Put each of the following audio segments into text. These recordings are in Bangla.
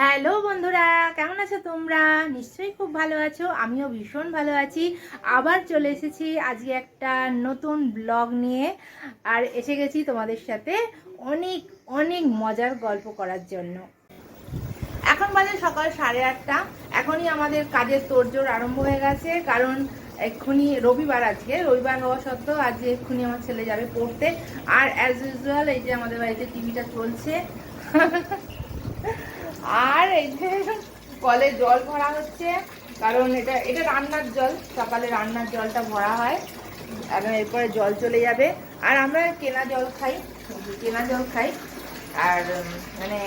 হ্যালো বন্ধুরা, কেমন আছো তোমরা? নিশ্চয়ই খুব ভালো আছো, আমিও ভীষণ ভালো আছি। আবার চলে এসেছি আজকে একটা নতুন ব্লগ নিয়ে, আর এসে গেছি তোমাদের সাথে অনেক অনেক মজার গল্প করার জন্য। এখন বাজে সকাল সাড়ে আটটা, এখনই আমাদের কাজের তোড়জোড় আরম্ভ হয়ে গেছে, কারণ এক্ষুনি রবিবার আজকে, রবিবার হওয়া সত্ত্বেও আজ এক্ষুনি আমার ছেলে যাবে পড়তে, আর অ্যাজ ইউজুয়াল এই যে আমাদের বাড়িতে টিভিটা চলছে। আর এই যে কলে জল ভরা হচ্ছে, কারণ এটা এটা রান্নার জল, সকালে রান্নার জলটা ভরা হয় এখন এরপরে জল চলে যাবে। আর আমরা কেনা জল খাই, কেনা জল খাই। আর মানে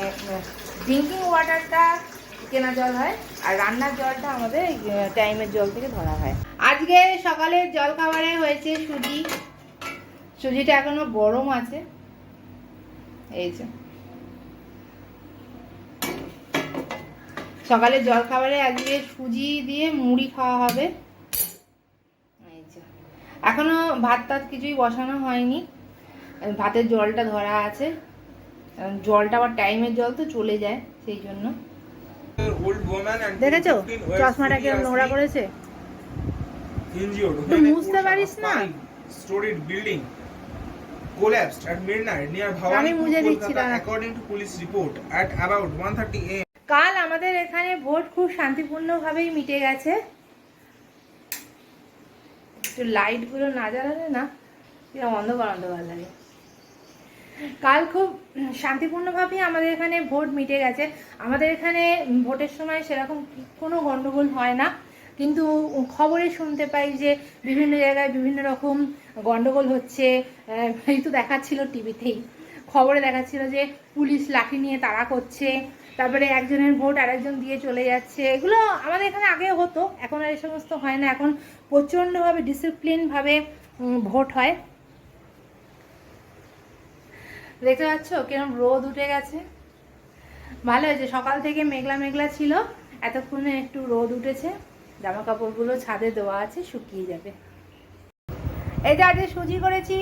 ড্রিঙ্কিং ওয়াটারটা কেনা জল হয়, আর রান্নার জলটা আমাদের টাইমের জল থেকে ধরা হয়। আজকে সকালের জল খাবারে হয়েছে সুজি। সুজিটা এখনও গরম আছে। এই যে। সকালে জল খাবারে এক সুজি দিয়ে মুড়ি খাওয়া হবে। এখনও ভাত টাত কিছুই বসানো হয়নি। ভাতের জলটা ধরা আছে। জলটা আবার টাইমের জল তো চলে যায় সেই জন্য। দেখেছ? চশমাটাকে নোড়া করেছে? তুই বুঝতে পারিস না? আমি মুজে দিচ্ছি আমাদের এখানে ভোট খুব শান্তিপূর্ণভাবেই মিটে গেছে। একটু লাইটগুলো না জ্বালালে না এরকম অন্ধকার অন্ধকার লাগে। কাল খুব শান্তিপূর্ণভাবেই আমাদের এখানে ভোট মিটে গেছে। আমাদের এখানে ভোটের সময় সেরকম কোনো গণ্ডগোল হয় না। কিন্তু খবরে শুনতে পাই যে বিভিন্ন জায়গায় বিভিন্ন রকম গণ্ডগোল হচ্ছে। এই তো দেখাচ্ছিল টিভিতেই খবরে দেখাচ্ছিল যে পুলিশ লাঠি নিয়ে তাড়া করছে। তারপরে একজনের ভোট আরেকজন দিয়ে চলে যাচ্ছে। এগুলো আমাদের এখানে আগে হতো, এখন আর এই সমস্ত হয় না। এখন প্রচণ্ডভাবে ডিসিপ্লিনভাবে ভোট হয়। দেখতে পাচ্ছ কিরম রোদ উঠে গেছে। ভালো হয়েছে, সকাল থেকে মেঘলা মেঘলা ছিল। এতক্ষণে একটু রোদ উঠেছে। জামা কাপড়গুলো ছাদে দেওয়া আছে, শুকিয়ে যাবে। এই যে আজকে সুজি করেছি,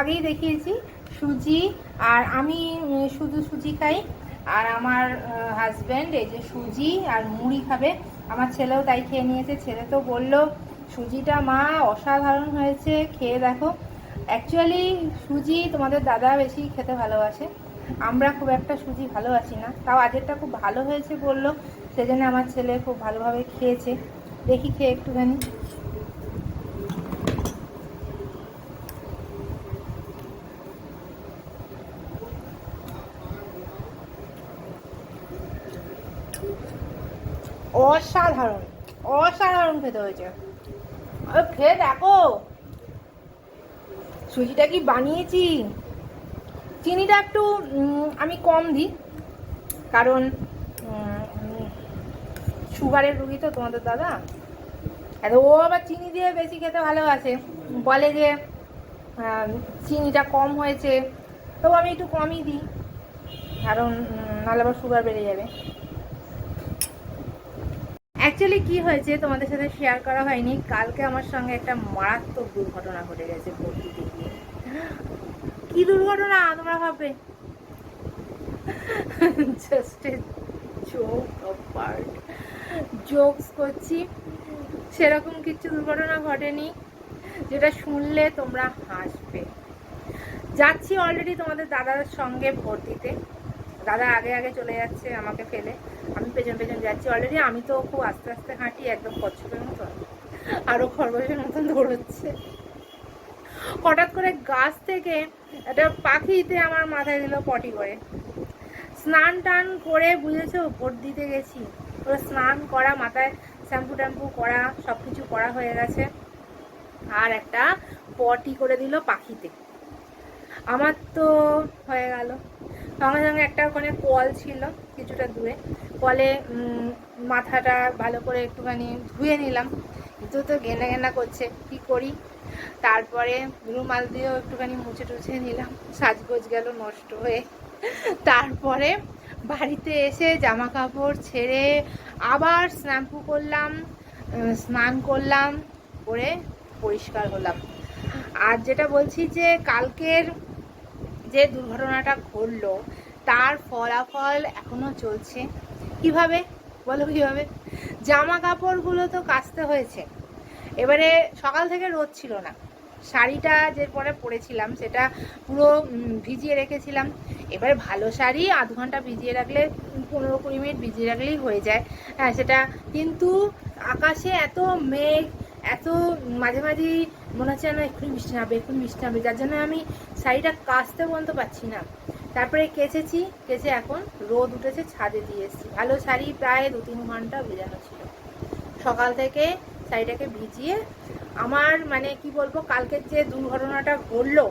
আগেই দেখিয়েছি। সুজি আর আমি শুধু সুজি খাই। আর আমার হাজব্যান্ড এই যে সুজি আর মুড়ি খাবে, আমার ছেলেও তাই খেয়ে নিয়েছে। ছেলে তো বলল, সুজিটা মা অসাধারণ হয়েছে, খেয়ে দেখো। অ্যাকচুয়ালি সুজি তোমাদের দাদা বেশি খেতে ভালোবাসে। আমরা খুব একটা সুজি ভালোবাসি না। তাও আজেরটা খুব ভালো হয়েছে বলল, সেজন্য আমার ছেলে খুব ভালোভাবে খেয়েছে। দেখি খেয়ে একটুখানি। অসাধারণ অসাধারণ খেতে হয়েছে। খেয়ে দেখো। সুজিটা কি বানিয়েছি? চিনিটা একটু আমি কম দিই, কারণ সুগারের রুগী তো তোমাদের দাদা। আর ও আবার চিনি দিয়ে বেশি খেতে ভালোবাসে। বলে যে চিনিটা কম হয়েছে, তবু আমি একটু কমই দিই, কারণ নাহলে আবার সুগার বেড়ে যাবে। অ্যাকচুয়ালি কি হয়েছে? তোমাদের সাথে শেয়ার করা হয়নি। কালকে আমার সঙ্গে একটা মারাত্মক দুর্ঘটনা ঘটে গেছে ভোট দিতে গিয়ে কি দুর্ঘটনা, তোমরা ভাববে? জাস্ট জোকস করছি। সেরকম কিছু দুর্ঘটনা ঘটেনি, যেটা শুনলে তোমরা হাসবে। যাচ্ছি অলরেডি তোমাদের দাদার সঙ্গে ভোট দিতে দাদা আগে আগে চলে যাচ্ছে আমাকে ফেলে। আমি পেছন পেছন যাচ্ছি। অলরেডি আমি তো খুব আস্তে আস্তে হাঁটি, একদম কচ্ছপের মতো। আরও খরগোশের মতন দৌড়চ্ছে। হঠাৎ করে গাছ থেকে একটা পাখিতে আমার মাথায় দিল পটি করে। স্নান টান করে বুঝেছ, ভোট দিতে গেছি। পুরো স্নান করা, মাথায় শ্যাম্পু ট্যাম্পু করা সব কিছু করা হয়ে গেছে। আর একটা পটি করে দিল পাখিতে। আমার তো হয়ে গেল। সঙ্গে সঙ্গে একটা ওখানে কল ছিল কিছুটা দূরে। কলে মাথাটা ভালো করে একটুখানি ধুয়ে নিলাম। কিন্তু তো ঘেনা ঘেনা করছে, কি করি? তারপরে রুমাল দিয়েও একটুখানি মুছে টুছে নিলাম, সাজগোজ গেল নষ্ট হয়ে। তারপরে বাড়িতে এসে জামা কাপড় ছেড়ে আবার স্ন্যাম্পু করলাম স্নান করলাম, করে পরিষ্কার হলাম। আর যেটা বলছি যে কালকের যে দুর্ঘটনাটা ঘটলো, তার ফলাফল এখনও চলছে। কীভাবে? বলো কীভাবে? জামা কাপড়গুলো তো কাচতে হয়েছে। এবারে সকাল থেকে রোদ ছিল না। শাড়িটা যে পরে পরেছিলাম, সেটা পুরো ভিজিয়ে রেখেছিলাম। এবারে ভালো শাড়ি, আধ ঘণ্টা ভিজিয়ে রাখলে, পনেরো কুড়ি মিনিট ভিজিয়ে রাখলেই হয়ে যায়। হ্যাঁ সেটা কিন্তু আকাশে এত মেঘ, এত মাঝে মাঝেই মনে হচ্ছে না এক্ষুনি বৃষ্টি নামবে, এক্ষুনি বৃষ্টি নামবে। যার জন্য আমি শাড়িটা কাচতে পর্যন্ত পাচ্ছি না। তারপরে কেচেছি, কেচে এখন রোদ উঠেছে, ছাদে দিয়ে এসেছি। ভালো শাড়ি প্রায় দু তিন ঘণ্টা ভেজানো ছিল। সকাল থেকে শাড়িটাকে ভিজিয়ে আমার মানে কি বলব, কালকের যে দুর্ঘটনাটা ঘটলো,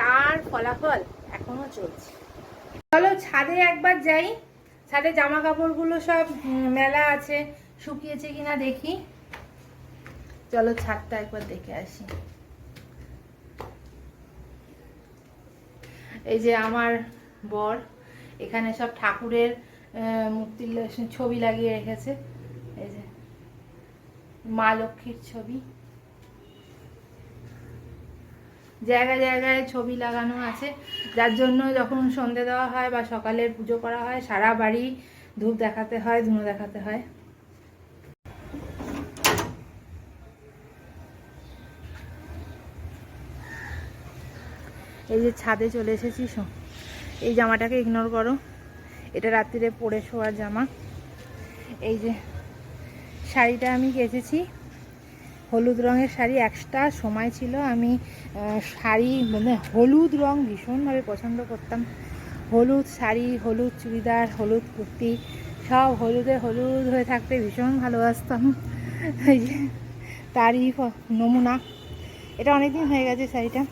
তার ফলাফল এখনও চলছে। চলো ছাদে একবার যাই। ছাদে জামা কাপড়গুলো সব মেলা আছে, শুকিয়েছে কিনা দেখি। চলো ছাদটা একবার দেখে আসি। এই যে আমার বর। এখানে সব ঠাকুরের আহ, মূর্তির ছবি লাগিয়ে রেখেছে। এই যে মা লক্ষ্মীর ছবি। জায়গায় জায়গায় ছবি লাগানো আছে। যার জন্য যখন সন্ধে দেওয়া হয় বা সকালে পুজো করা হয় সারা বাড়ি ধূপ দেখাতে হয় ধুনো দেখাতে হয়। এই যে ছাদে চলে এসেছি এই জামাটাকে ইগনোর করো। এটা রাত্রিরে পরে শোয়ার জামা। এই যে শাড়িটা আমি কেচেছি। হলুদ রঙের শাড়ি একটা সময় ছিল। আমি শাড়ি মানে হলুদ রং ভীষণভাবে পছন্দ করতাম। হলুদ শাড়ি, হলুদ চুড়িদার, হলুদ কুর্তি, সব হলুদে হলুদ হয়ে থাকতে ভীষণ ভালোবাসতাম। এই যে তারই নমুনা। এটা অনেকদিন হয়ে গেছে শাড়িটা।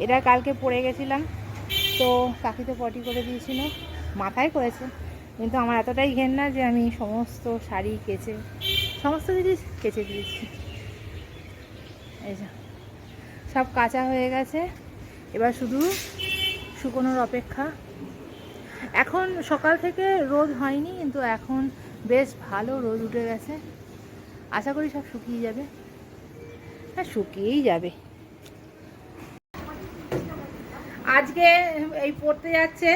এটা কালকে পরে গেছিলাম। তো কাকিতে পটি করে দিয়েছিল, মাথায় করেছে। কিন্তু আমার এতটাই ঘেন্না যে আমি সমস্ত শাড়ি কেচে, সমস্ত জিনিস কেচে দিয়েছি। এই যে, সব কাঁচা হয়ে গেছে। এবার শুধু শুকোনোর অপেক্ষা। এখন সকাল থেকে রোদ হয়নি, কিন্তু এখন বেশ ভালো রোদ উঠে গেছে। আশা করি সব শুকিয়ে যাবে। হ্যাঁ শুকিয়েই যাবে। আজকে এই পড়তে যাচ্ছে।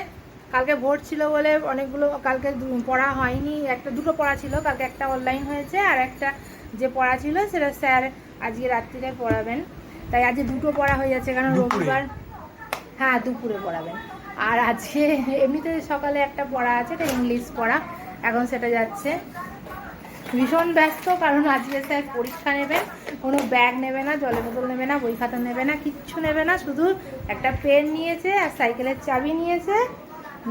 কালকে ভোট ছিল বলে অনেকগুলো কালকে পড়া হয়নি। একটা দুটো পড়া ছিল কালকে একটা অনলাইন হয়েছে আর একটা যে পড়া ছিল সেটা স্যার আজকে রাত্রিরে পড়াবেন। তাই আজকে দুটো পড়া হয়ে যাচ্ছে কারণ রবিবার। হ্যাঁ দুপুরে পড়াবেন। আর আজকে এমনিতে সকালে একটা পড়া আছে এটা ইংলিশ পড়া। এখন সেটা যাচ্ছে। ভীষণ ব্যস্ত কারণ আজকে স্যার পরীক্ষা নেবেন। কোনো ব্যাগ নেবে না, জলের বোতল নেবে না, বই খাতা নেবে না, কিচ্ছু নেবে না, শুধু একটা পেন নিয়েছে আর সাইকেলের চাবি নিয়েছে।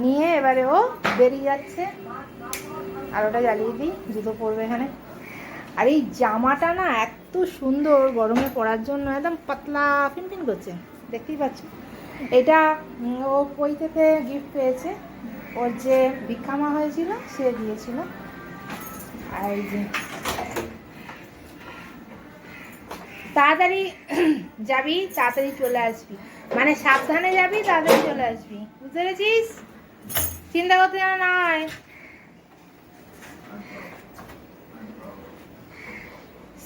নিয়ে এবারে ও বেরিয়ে যাচ্ছে। আর ওটা জ্বালিয়ে দিই, জুতো পরবে এখানে। আর এই জামাটা না এত সুন্দর গরমে পরার জন্য, একদম পাতলা ফিনফিন করছে। দেখতেই পাচ্ছ। এটা ও বই থেকে গিফট পেয়েছে। ওর যে ভিক্ষামা হয়েছিল, সে দিয়েছিল। আর এই যে তাড়াতাড়ি যাবি তাড়াতাড়ি চলে আসবি। মানে সাবধানে যাবি তাড়াতাড়ি চলে আসবি। বুঝতে পেরেছিস? চিন্তা করতে যেন না হয়।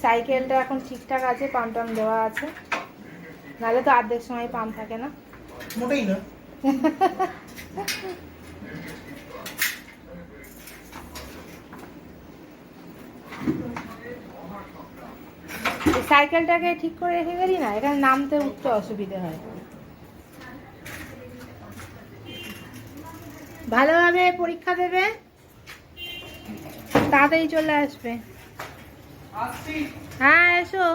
সাইকেলটা এখন ঠিকঠাক আছে পাম্প টাম দেওয়া আছে। নাহলে তো অর্ধেক সময় পাম্প থাকে না। মোটেই না। সাইকেলটাকে ঠিক করে রেখে গেলি না? এখানে নামতে উঠতে অসুবিধে হয়। ভালোভাবে পরীক্ষা দেবে। তাড়াতাড়ি চলে আসবে। হ্যাঁ এসো।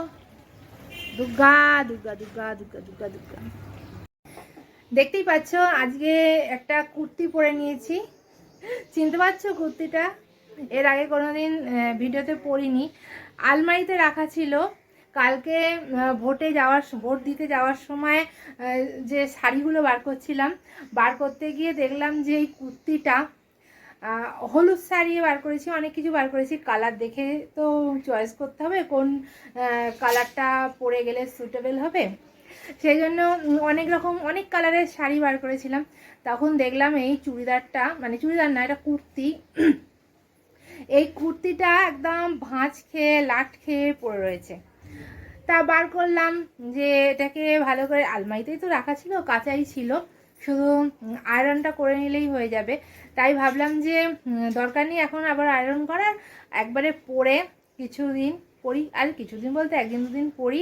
দুর্গা দুর্গা দুর্গা দুর্গা দুর্গা দুর্গা। দেখতেই পাচ্ছ, আজকে একটা কুর্তি পরে নিয়েছি। চিনতে পারছ কুর্তিটা? এর আগে কোনোদিন ভিডিওতে পরিনি। আলমারিতে রাখা ছিল। কালকে ভোটে যাওয়ার ভোট দিতে যাওয়ার সময় যে শাড়িগুলো বার করছিলাম, বার করতে গিয়ে দেখলাম যে এই কুর্তিটা হলুদ শাড়ি বার করেছি, অনেক কিছু বার করেছি। কালার দেখে তো চয়েস করতে হবে, কোন কালারটা পরে গেলে সুটেবল হবে। সেই জন্য অনেক রকম, অনেক কালারের শাড়ি বার করেছিলাম। তখন দেখলাম এই চুড়িদারটা মানে চুড়িদার না, এটা কুর্তি। এই কুর্তিটা একদম ভাঁজ খেয়ে, লাট খেয়ে পড়ে রয়েছে। তা বার করলাম যে এটাকে ভালো করে আলমারিতেই তো রাখা ছিল, কাঁচাই ছিল। শুধু আয়রনটা করে নিলেই হয়ে যাবে। তাই ভাবলাম যে দরকার নেই এখন আবার আয়রন করার। একবারে পরে কিছুদিন পরি আর কিছুদিন বলতে একদিন দুদিন পরি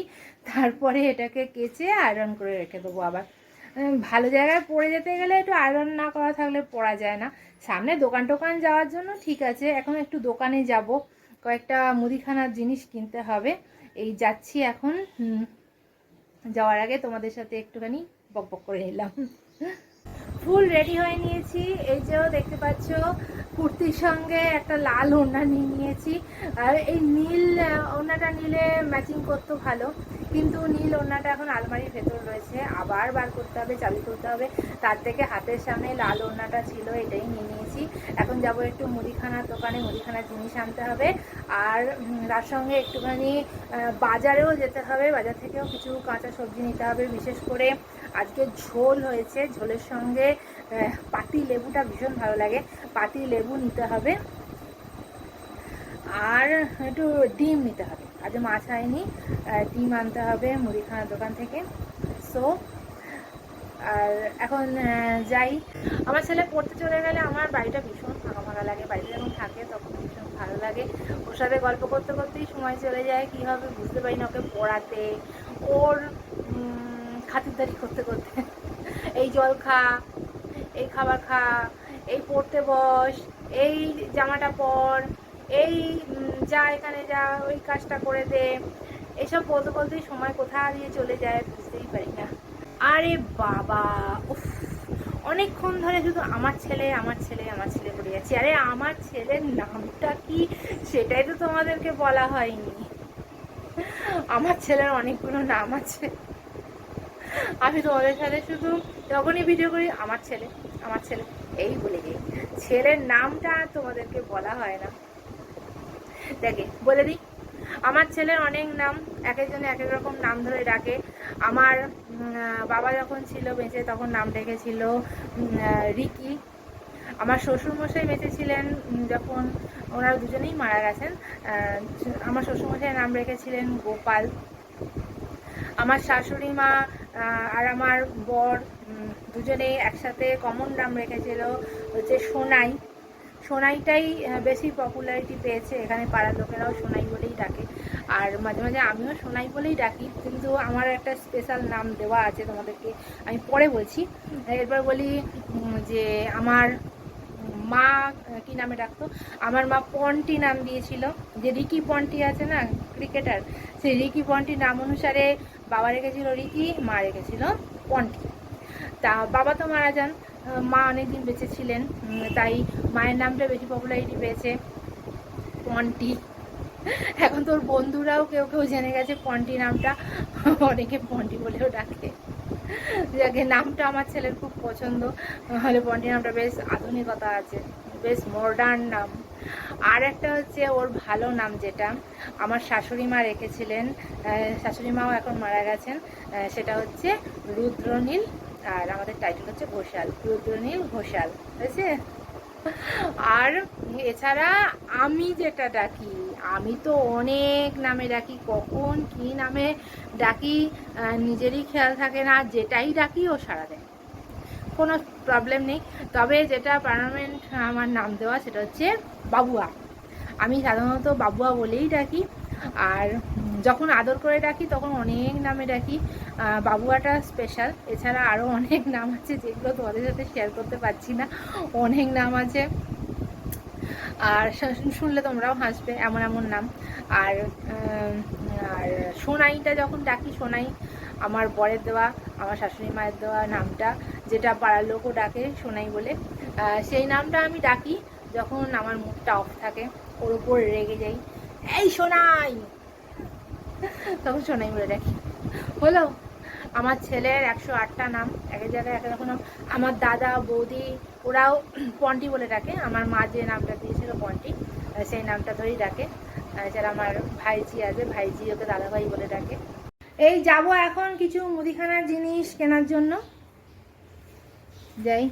তারপরে এটাকে কেচে আয়রন করে রেখে দেবো আবার। ভালো জায়গায় পড়ে যেতে গেলে একটু আয়রন না করা থাকলে পরা যায় না। সামনে দোকান টোকান যাওয়ার জন্য ঠিক আছে, এখন একটু দোকানে যাব। কয়েকটা মুদিখানার জিনিস কিনতে হবে। এই যাচ্ছি এখন। যাওয়ার আগে তোমাদের সাথে একটুখানি বক বক করে নিলাম ফুল রেডি হয়ে নিয়েছি। এই যে দেখতে পাচ্ছ, কুর্তির সঙ্গে একটা লাল ওড়না নিয়ে নিয়েছি। আর এই নীল ওড়নাটা নিলে ম্যাচিং করতো ভালো। কিন্তু নীল ওড়নাটা এখন আলমারির ভেতর রয়েছে। আবার বার করতে হবে চালু করতে হবে। তার থেকে হাতের সামনে লাল ওড়নাটা ছিল, এটাই নিয়ে নিয়েছি। এখন যাব একটু মুদিখানার দোকানে, মুদিখানার জিনিস আনতে হবে। আর তার সঙ্গে একটুখানি বাজারেও যেতে হবে। বাজার থেকেও কিছু কাঁচা সবজি নিতে হবে, বিশেষ করে আজকে ঝোল হয়েছে, ঝোলের সঙ্গে পাতি লেবুটা ভীষণ ভালো লাগে। পাতি লেবু নিতে হবে। আর একটু ডিম নিতে হবে। আজ মাছ হয়নি ডিম আনতে হবে মুদিখানার দোকান থেকে। সো আর এখন যাই। আমার ছেলে পড়তে চলে গেলে আমার বাড়িটা ভীষণ ফাঁকা ফাঁকা লাগে। বাড়িতে যখন থাকে তখন ভীষণ ভালো লাগে। ওর সাথে গল্প করতে করতেই সময় চলে যায়। কী হবে বুঝতে পারি না ওকে পড়াতে। ওর খাতিরদারি করতে করতে। এই জল খা, এই খাবার খা, এই পড়তে বস, এই জামাটা পর, এই যা এখানে যা, ওই কাজটা করে দে। এসব বলতে বলতেই সময় কোথা দিয়ে চলে যায় বুঝতেই পারি না। আরে বাবা, উফ, অনেকক্ষণ ধরে শুধু আমার ছেলে আমার ছেলে আমার ছেলে করে যাচ্ছি আরে আমার ছেলের নামটা কি? সেটাই তো তোমাদেরকে বলা হয়নি। আমার ছেলের অনেকগুলো নাম আছে। আমি তোমাদের সাথে শুধু যখনই ভিডিও করি আমার ছেলে আমার ছেলে। এই বলে দিই ছেলের নামটা তোমাদেরকে বলা হয় না। দেখে বলে দিই আমার ছেলের অনেক নাম এক একজনে এক এক রকম নাম ধরে ডাকে। আমার বাবা যখন ছিল বেঁচে তখন নাম আহ, রিকি। আমার শ্বশুরমশাই বেঁচে ছিলেন যখন ওনারা দুজনেই মারা গেছেন আমার শ্বশুরমশাই নাম রেখেছিলেন গোপাল। আমার শাশুড়ি মা আর আমার বর দুজনে একসাথে কমন নাম রেখেছিল হচ্ছে সোনাই। সোনাইটাই বেশি পপুলারিটি পেয়েছে এখানে পাড়ার লোকেরাও সোনাই বলেই ডাকে। আর মাঝে মাঝে আমিও সোনাই বলেই ডাকি, কিন্তু আমার একটা স্পেশাল নাম দেওয়া আছে তোমাদেরকে, আমি পরে বলছি। এরপর বলি যে আমার মা কি নামে ডাকতো? আমার মা পন্টি নাম দিয়েছিল। যে রিকি পন্টি আছে না, ক্রিকেটার, সেই রিকি পন্টি নাম অনুসারে বাবা রেখেছিল রিকি, মা রেখেছিল পন্টি। তা বাবা তো মারা যান। মা অনেকদিন বেঁচে ছিলেন তাই মায়ের নামটা বেশি পপুলারিটি পেয়েছে পন্টি। এখন তোর বন্ধুরাও কেউ কেউ জেনে গেছে পন্টি নামটা। অনেকে পন্টি বলেও ডাকে। যাকে নামটা আমার ছেলের খুব পছন্দ। হলে পন্টি নামটা বেশ আধুনিকতা আছে, বেশ মডার্ন নাম। আর একটা হচ্ছে ওর ভালো নাম যেটা, আমার শাশুড়ি মা রেখেছিলেন শাশুড়ি মাও এখন মারা গেছেন সেটা হচ্ছে রুদ্রনীল, আর আমাদের টাইটেল হচ্ছে ঘোষাল, রুদ্রনীল ঘোষাল, হয়েছে? আর এছাড়া আমি যেটা ডাকি আমি তো অনেক নামে ডাকি, কখন কি নামে ডাকি নিজেরই খেয়াল থাকে না, যেটাই ডাকি ও সারা দেয়। কোনো প্রবলেম নেই। তবে যেটা পার্মানেন্ট আমার নাম দেওয়া সেটা হচ্ছে বাবুয়া। আমি সাধারণত বাবুয়া বলেই ডাকি। আর যখন আদর করে ডাকি, তখন অনেক নামে ডাকি। বাবুয়াটা স্পেশাল এছাড়া আরও অনেক নাম আছে যেগুলো তোমাদের সাথে শেয়ার করতে পারছি না। অনেক নাম আছে। আর শুনলে তোমরাও হাসবে, এমন এমন নাম। আর আর সোনাইটা যখন ডাকি, সোনাই আমার বরের দেওয়া, আমার শাশুড়ি মায়ের দেওয়া নামটা, যেটা পাড়ার লোকও ডাকে সোনাই বলে সেই নামটা আমি ডাকি যখন আমার মুখটা অফ থাকে, ওর ওপর রেগে যাই, এই সোনাই! তখন সোনাই বলে ডাকি। হলো, আমার ছেলের একশো আটটা নাম, এক জায়গায় এক রকম নাম। আমার দাদা, বৌদি ওরাও পন্টি বলে ডাকে। আমার মা যে নামটা দিয়েছিল পন্টি সেই নামটা ধরেই ডাকে। এছাড়া আমার ভাইজি আছে, ভাইজি ওকে দাদা ভাই বলে ডাকে। এই যাব এখন কিছু মুদিখানার জিনিস কেনার জন্য। যাই।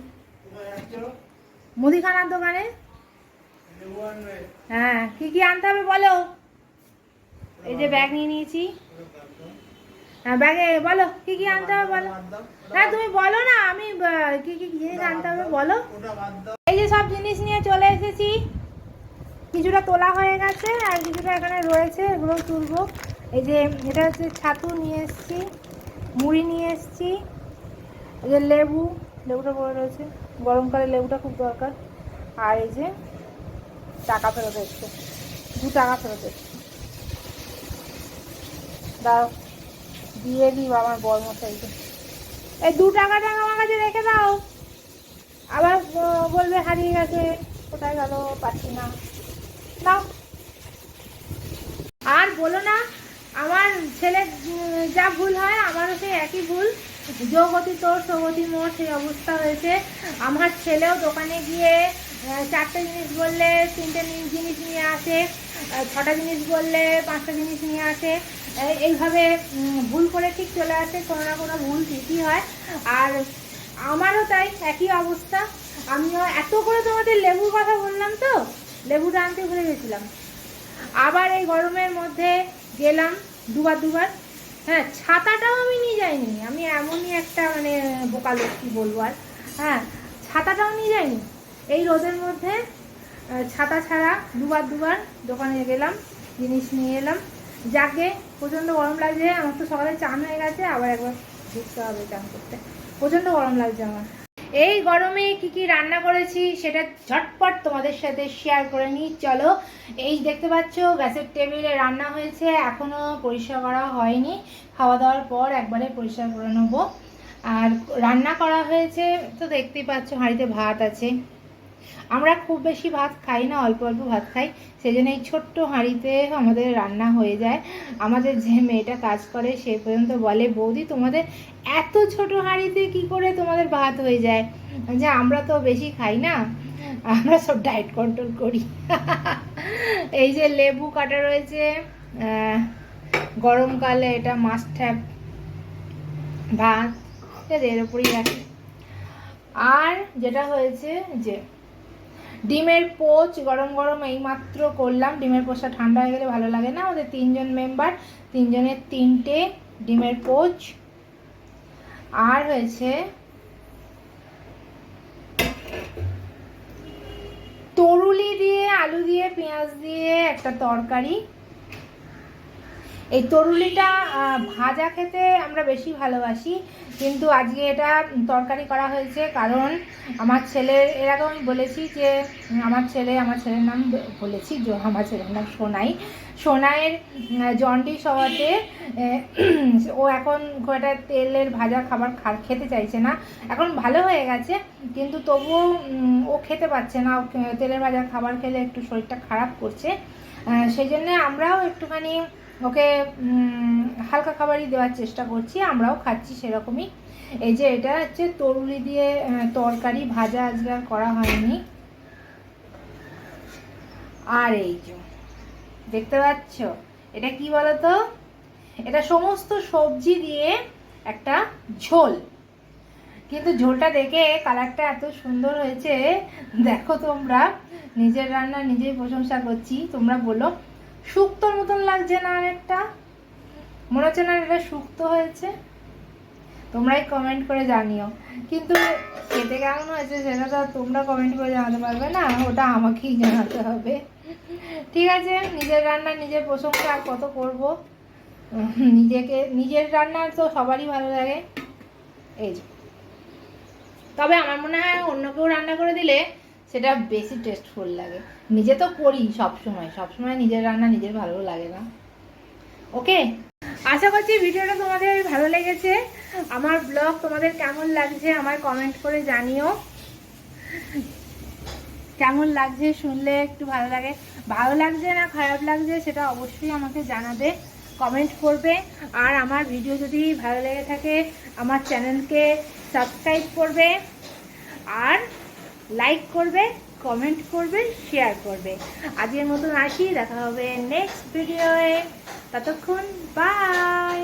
মুদিখানার দোকানে? হ্যাঁ কি কি আনতে হবে বলো? এই যে ব্যাগ নিয়ে নিয়েছি। ব্যাগে বলো কি কি আনতে হবে বলো? হ্যাঁ তুমি বলো না আমি কি কি জিনিস আনতে হবে বলো। এই যে সব জিনিস নিয়ে চলে এসেছি কিছুটা তোলা হয়ে গেছে আর কিছুটা এখানে রয়েছে এগুলো তুলবো। এই যে এটা হচ্ছে ছাতু নিয়ে এসেছি মুড়ি নিয়ে এসেছি এই যে লেবু লেবুটা পড়ে রয়েছে। গরমকালে লেবুটা খুব দরকার। আর এই যে টাকা ফেরত এসছে দু টাকা ফেরত এসছে। দাও দিয়ে দিব আমার বর মশাইকে এই দু টাকাটা আমার কাছে রেখে দাও। আবার বলবে হারিয়ে গেছে, কোথায় গেল পাচ্ছি না। নাও। আর বলো না, আমার ছেলে যা ভুল হয়, আমারও সেই একই ভুল। যোগতি তোর, সৌগতি মোর, সেই অবস্থা হয়েছে। আমার ছেলেও দোকানে গিয়ে চারটে জিনিস বললে, তিনটে জিনিস নিয়ে আসে ছটা জিনিস বললে, পাঁচটা জিনিস নিয়ে আসে। এইভাবে ভুল করে ঠিক চলে আসে, কোনো না কোনো ভুল ঠিকই হয়। আর আমারও তাই, একই অবস্থা। আমিও এত করে তোমাদের লেবুর কথা বললাম তো লেবুটা আনতে ভুলে গেছিলাম। আবার এই গরমের মধ্যে গেলাম দুবার দুবার। হ্যাঁ ছাতাটাও আমি নিয়ে যাইনি। আমি এমনই একটা মানে বোকা লোক কি বলব আর। হ্যাঁ ছাতাটাও নিয়ে যাইনি। এই রোদের মধ্যে ছাতা ছাড়া দুবার দুবার দোকানে গেলাম, জিনিস নিয়ে এলাম। যাকে প্রচণ্ড গরম লাগছে, আমার তো সকালে চান হয়ে গেছে, আবার একবার ঢুকতে হবে চান করতে। প্রচণ্ড গরম লাগছে আমার। এই গরমে কি কি রান্না করেছি, সেটা ঝটপট তোমাদের সাথে শেয়ার করে নিই। চলো, এই দেখতে পাচ্ছ, গ্যাসের টেবিলে রান্না হয়েছে, এখনও পরিষ্কার করা হয়নি। খাওয়া দাওয়ার পর একবারে পরিষ্কার করে নেব। আর রান্না করা হয়েছে, তো দেখতেই পাচ্ছ, হাঁড়িতে ভাত আছে। আমরা খুব বেশি ভাত খাই না, অল্প অল্প ভাত খাই। সেই জন্য এই ছোট্ট হাঁড়িতে আমাদের রান্না হয়ে যায়। আমাদের যে মেয়েটা কাজ করে, সে পর্যন্ত বলে, বৌদি, তোমাদের এত ছোট হাঁড়িতে কি করে তোমাদের ভাত হয়ে যায়? যে আমরা তো বেশি খাই না, আমরা সব ডায়েট কন্ট্রোল করি। এই যে লেবু কাটা রয়েছে গরমকালে এটা মাস্ট হ্যাভ ভাত। ঠিক আছে, এর উপরেই রাখি। আর যেটা হয়েছে যে ডিমের পোচ গরম গরম এইমাত্র করলাম। ডিমের পোচটা ঠান্ডা হয়ে গেলে ভালো লাগে না। আমাদের তিনজন মেম্বার, তিনজনের তিনটে ডিমের পোচ। আর হয়েছে তরুলি দিয়ে, আলু দিয়ে, পেঁয়াজ দিয়ে একটা তরকারি। এই তরুলিটা ভাজা খেতে আমরা বেশি ভালোবাসি, কিন্তু আজকে এটা তরকারি করা হয়েছে কারণ আমার ছেলে, এর আগেও আমি বলেছি যে আমার ছেলে, আমার ছেলের নাম বলেছি আমার ছেলের নাম সোনাই। সোনাইয়ের জন্ডিস হওয়াতে ও এখন খুব একটা তেলের ভাজা খাবার খা- খেতে চাইছে না। এখন ভালো হয়ে গেছে, কিন্তু তবুও ও খেতে পারছে না। তেলের ভাজা খাবার খেলে একটু শরীরটা খারাপ করছে। সেই জন্যে আমরাও একটুখানি ওকে হালকা খাবারই দেওয়ার চেষ্টা করছি, আমরাও খাচ্ছি সেরকমই। এই যে এটা হচ্ছে তরুলি দিয়ে তরকারি ভাজা আজকে আর করা হয়নি। আর এই যে, দেখতে পাচ্ছ? এটা কি বলতো? এটা সমস্ত সবজি দিয়ে একটা ঝোল। কিন্তু ঝোলটা দেখে কালারটা এত সুন্দর হয়েছে। দেখো তোমরা, নিজের রান্না নিজেই প্রশংসা করছি। তোমরা বলো শুক্তোর মতন লাগছে না অনেকটা মনে হচ্ছে না এটা শুক্তো হয়েছে। তোমরাই কমেন্ট করে জানিও। কিন্তু খেতে কেমন হয়েছে সেটা তো তোমরা কমেন্ট করে জানাতে পারবে না, ওটা আমাকেই জানাতে হবে। ঠিক আছে, নিজের রান্না, নিজের প্রশংসা, আর কত করব? নিজেকে, নিজের রান্না তো সবারই ভালো লাগে। এই তবে আমার মনে হয় অন্য কেউ রান্না করে দিলে সেটা বেশি টেস্টফুল লাগে। নিজে তো করি সব সময় সব সময় নিজের রান্না নিজের ভালো লাগে না। ওকে আশা করছি ভিডিওটা তোমাদের ভালো লেগেছে। আমার ব্লগ তোমাদের কেমন লাগছে আমার কমেন্ট করে জানিও। কেমন লাগছে শুনলে একটু ভালো লাগে। ভালো লাগছে না খারাপ লাগছে সেটা অবশ্যই আমাকে জানাবে কমেন্ট করবে। আর আমার ভিডিও যদি ভালো লেগে থাকে, আমার চ্যানেলকে সাবস্ক্রাইব করবে। আর লাইক করবে কমেন্ট করবে শেয়ার করবে। আজকের মতন আসি, দেখা হবে নেক্সট ভিডিওয়ে ততক্ষণ বাই